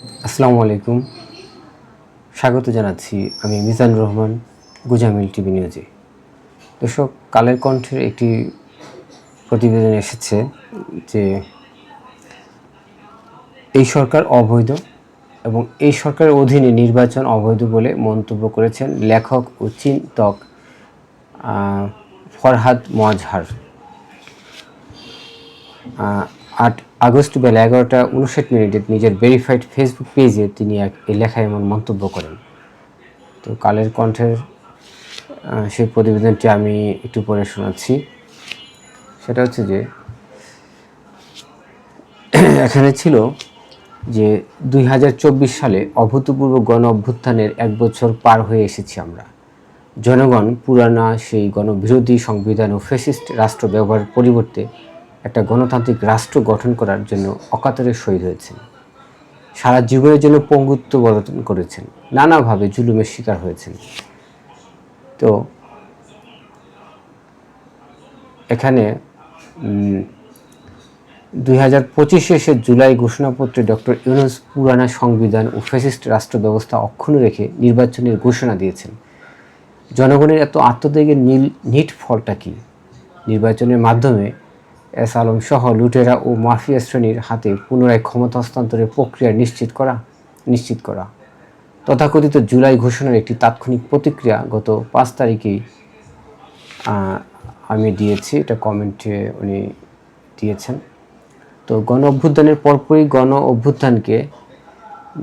আসসালামু আলাইকুম। স্বাগত জানাচ্ছি আমি মিজান রহমান, গুজামিল টিভি নিউজে দর্শক, কালের কণ্ঠের একটি প্রতিবেদন এসেছে যে এই সরকার অবৈধ এবং এই সরকারের অধীনে নির্বাচন অবৈধ বলে মন্তব্য করেছেন লেখক ও চিন্তক ফরহাদ মজহার। আট আগস্ট বেলা এগারোটা উনষাট মিনিটে নিজের ভেরিফাইড ফেসবুক পেজে তিনি এক লেখায় এমন মন্তব্য করেন। তো কালের কণ্ঠের সেই প্রতিবেদনটি আমি একটু পরে শোনাচ্ছি। সেটা হচ্ছে যে, এখানে ছিল যে দুই হাজার চব্বিশ সালে অভূতপূর্ব গণ অভ্যুত্থানের এক বছর পার হয়ে এসেছি আমরা। জনগণ পুরানা সেই গণবিরোধী সংবিধান ও ফেসিস্ট রাষ্ট্র ব্যবহারের পরিবর্তে একটা গণতান্ত্রিক রাষ্ট্র গঠন করার জন্য অকাতরে শহীদ হয়েছেন। সারা জীবনের জন্য পঙ্গুত্ব বরণ করেছেন। নানাভাবে জুলুমের শিকার হয়েছেন। তো এখানে দুই হাজার পঁচিশে এসে জুলাই ঘোষণাপত্রে ডক্টর ইউনুস পুরানা সংবিধান ও ফেসিস্ট রাষ্ট্র ব্যবস্থা অক্ষুণ্ণ রেখে নির্বাচনের ঘোষণা দিয়েছেন। জনগণের এত আত্মত্যাগের নীল, নিট ফলটা কি? নির্বাচনের মাধ্যমে এস আলম সহ লুটেরা ও মাফিয়া শ্রেণির হাতে পুনরায় ক্ষমতা হস্তান্তরের প্রক্রিয়া নিশ্চিত করা নিশ্চিত করা। তথাকথিত জুলাই ঘোষণার একটি তাৎক্ষণিক প্রতিক্রিয়া গত পাঁচ তারিখেই আমি দিয়েছি, এটা কমেন্টে উনি দিয়েছেন। তো গণ অভ্যুত্থানের পরপরই গণ অভ্যুত্থানকে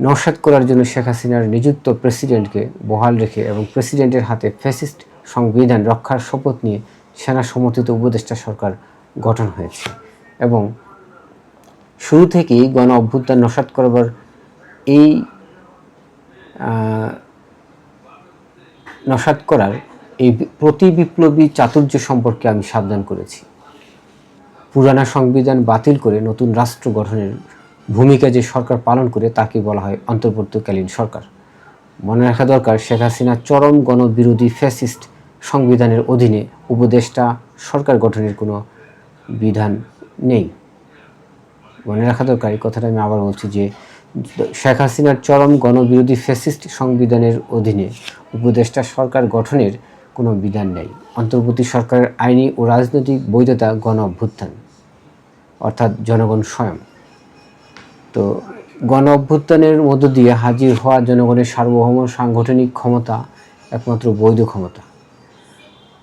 নস্যাৎ করার জন্য শেখ হাসিনার নিযুক্ত প্রেসিডেন্টকে বহাল রেখে এবং প্রেসিডেন্টের হাতে ফ্যাসিস্ট সংবিধান রক্ষার শপথ নিয়ে সেনা সমর্থিত উপদেষ্টা সরকার গঠন হয়েছে। এবং শুরু থেকেই গণ অভ্যুত্থান নস্যাৎ করবার এই নস্যাৎ করার এই প্রতি বিপ্লবী চাতুর্য সম্পর্কে আমি সাবধান করেছি। পুরানা সংবিধান বাতিল করে নতুন রাষ্ট্র গঠনের ভূমিকা যে সরকার পালন করে তাকে বলা হয় অন্তর্বর্তীকালীন সরকার। মনে রাখা দরকার, শেখ হাসিনা চরম গণবিরোধী ফ্যাসিস্ট সংবিধানের অধীনে উপদেষ্টা সরকার গঠনের কোনো বিধান নেই। মনে রাখা দরকার, এই কথাটা আমি আবার বলছি যে শেখ হাসিনার চরম গণবিরোধী ফ্যাসিস্ট সংবিধানের অধীনে উপদেষ্টা সরকার গঠনের কোনো বিধান নেই। অন্তর্বর্তী সরকারের আইনি ও রাজনৈতিক বৈধতা গণ অভ্যুত্থান অর্থাৎ জনগণ স্বয়ং। তো গণ অভ্যুত্থানের মধ্য দিয়ে হাজির হওয়া জনগণের সার্বভৌম সাংগঠনিক ক্ষমতা একমাত্র বৈধ ক্ষমতা।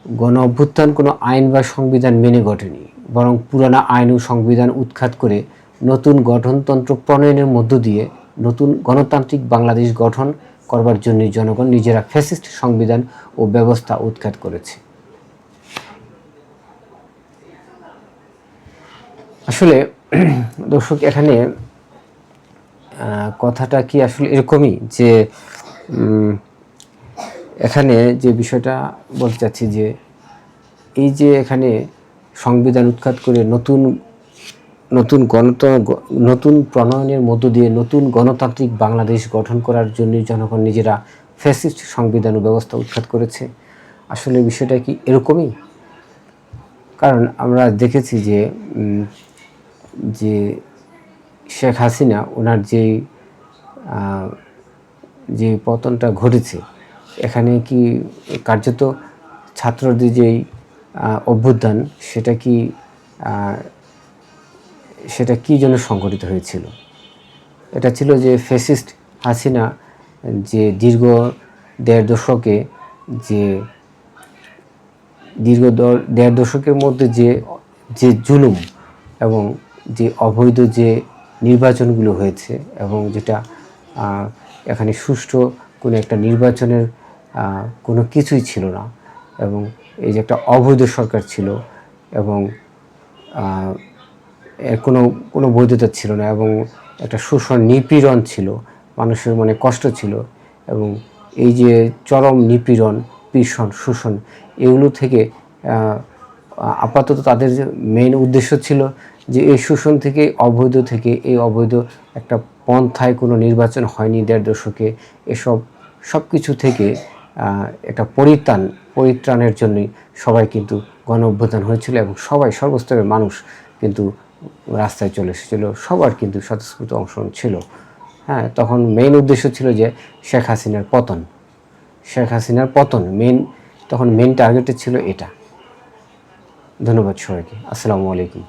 গণ অভ্যুত্থান কোনো আইন বা সংবিধান মেনে ঘটেনি। বরং পুরানা আইন ও সংবিধান উৎখাত করে নতুন গঠনতন্ত্র প্রণয়নের মধ্য দিয়ে নতুন গণতান্ত্রিক বাংলাদেশ গঠন করবার জন্য জনগণ নিজেরা ফ্যাসিস্ট সংবিধান ও ব্যবস্থা উৎখাত করেছে। আসলে, দর্শক, এখানে কথাটা কি আসলে এরকমই যে এখানে যে বিষয়টা বলতে চাচ্ছি যে, এই যে এখানে সংবিধান উৎখাত করে নতুন নতুন গণত, নতুন প্রণয়নের মধ্য দিয়ে নতুন গণতান্ত্রিক বাংলাদেশ গঠন করার জন্য জনগণ নিজেরা ফ্যাসিস্ট সংবিধান ব্যবস্থা উৎখাত করেছে। আসলে বিষয়টা কি এরকমই? কারণ আমরা দেখেছি যে যে শেখ হাসিনা ওনার যে যে পতনটা ঘটেছে, এখানে কি কার্যত ছাত্রদের যেই অভ্যুত্থান, সেটা কি সেটা কি জন্য সংঘটিত হয়েছিল? এটা ছিল যে ফেসিস্ট হাসিনা যে দীর্ঘ দেড় দশকে যে দীর্ঘ দেড় দশকের মধ্যে যে যে জুলুম এবং যে অবৈধ যে নির্বাচনগুলো হয়েছে এবং যেটা এখানে সুষ্ঠু কোনো একটা নির্বাচনের কোনো কিছুই ছিল না। এবং এই যে একটা অবৈধ সরকার ছিল এবং এর কোনো কোনো বৈধতা ছিল না এবং একটা শোষণ নিপীড়ন ছিল, মানুষের মনে কষ্ট ছিল এবং এই যে চরম নিপীড়ন ভীষণ শোষণ এগুলো থেকে আপাতত তাদের যে মেইন উদ্দেশ্য ছিল যে এই শোষণ থেকে অবৈধ থেকে এই অবৈধ একটা পন্থায় কোনো নির্বাচন হয়নি দেড় দশকে। এসব সব কিছু থেকে একটা পরিত্রাণ, পরিত্রাণের জন্যই সবাই কিন্তু গণ অভ্যুত্থান হয়েছিল এবং সবাই সর্বস্তরের মানুষ কিন্তু রাস্তায় চলে এসেছিল। সবার কিন্তু স্বতঃস্ফূর্ত অংশগ্রহণ ছিল। হ্যাঁ তখন মেইন উদ্দেশ্য ছিল যে শেখ হাসিনার পতন। শেখ হাসিনার পতন মেইন তখন মেইন টার্গেটে ছিল এটা। ধন্যবাদ সবাইকে। আসসালামু আলাইকুম।